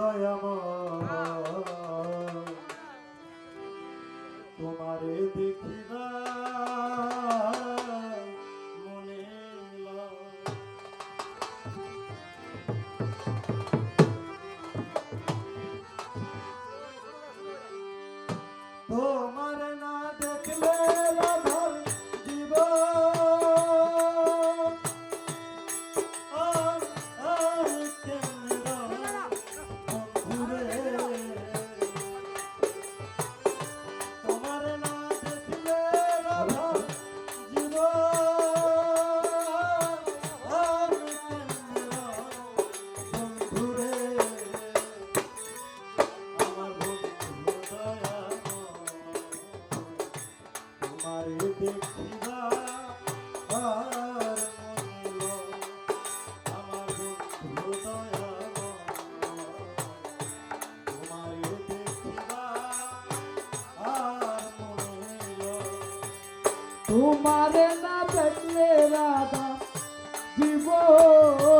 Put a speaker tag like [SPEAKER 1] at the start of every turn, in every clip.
[SPEAKER 1] I am. তোমার না
[SPEAKER 2] পেলে রাধা
[SPEAKER 1] জীবন।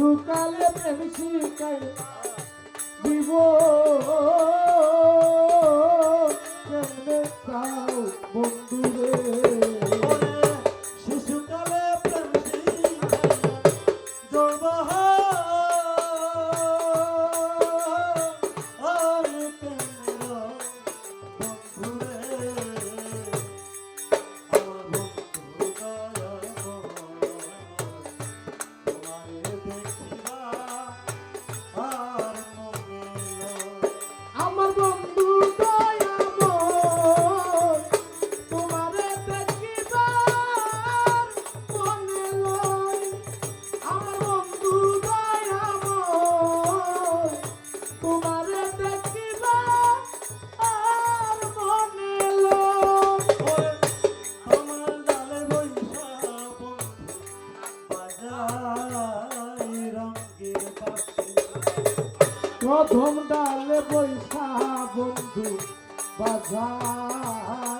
[SPEAKER 1] শুকালে প্রেম
[SPEAKER 2] শিকাই দিব। কেমনে
[SPEAKER 1] বন্ধুরে?
[SPEAKER 2] প্রথম ডালে বৈশা বন্ধু
[SPEAKER 1] বাজার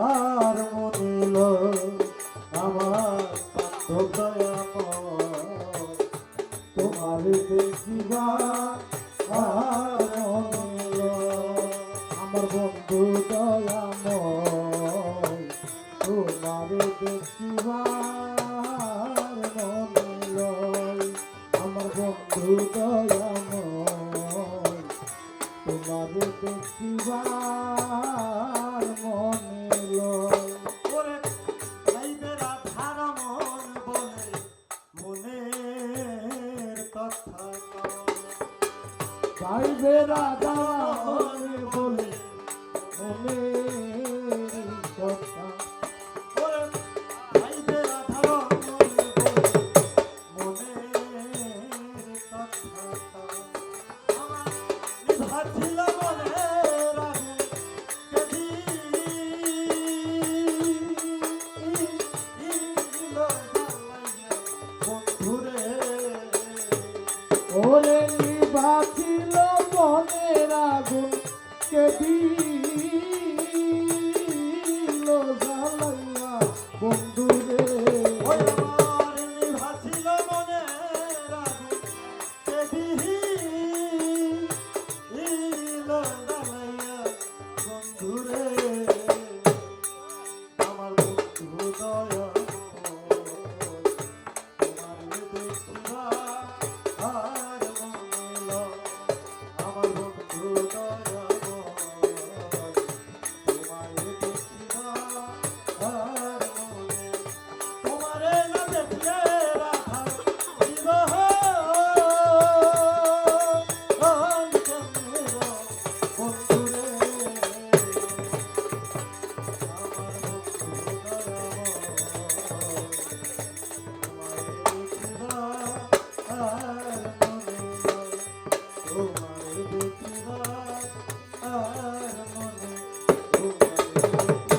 [SPEAKER 1] আর মূল্য আমার তোমার দেখিবা আর মূল্য
[SPEAKER 2] আমার বন্ধু দয়াম তোমার দেখিবা আমার বন্ধু দয়াম তোমার
[SPEAKER 1] দেখিবা
[SPEAKER 2] ভাইবে রাধা বলে
[SPEAKER 1] বলে আমাকে দিল জ্বালাইয়া
[SPEAKER 2] বন্ধু রে। ভাসিল মনে বন্ধু রে। আমার বন্ধু দয়া আমার দেখি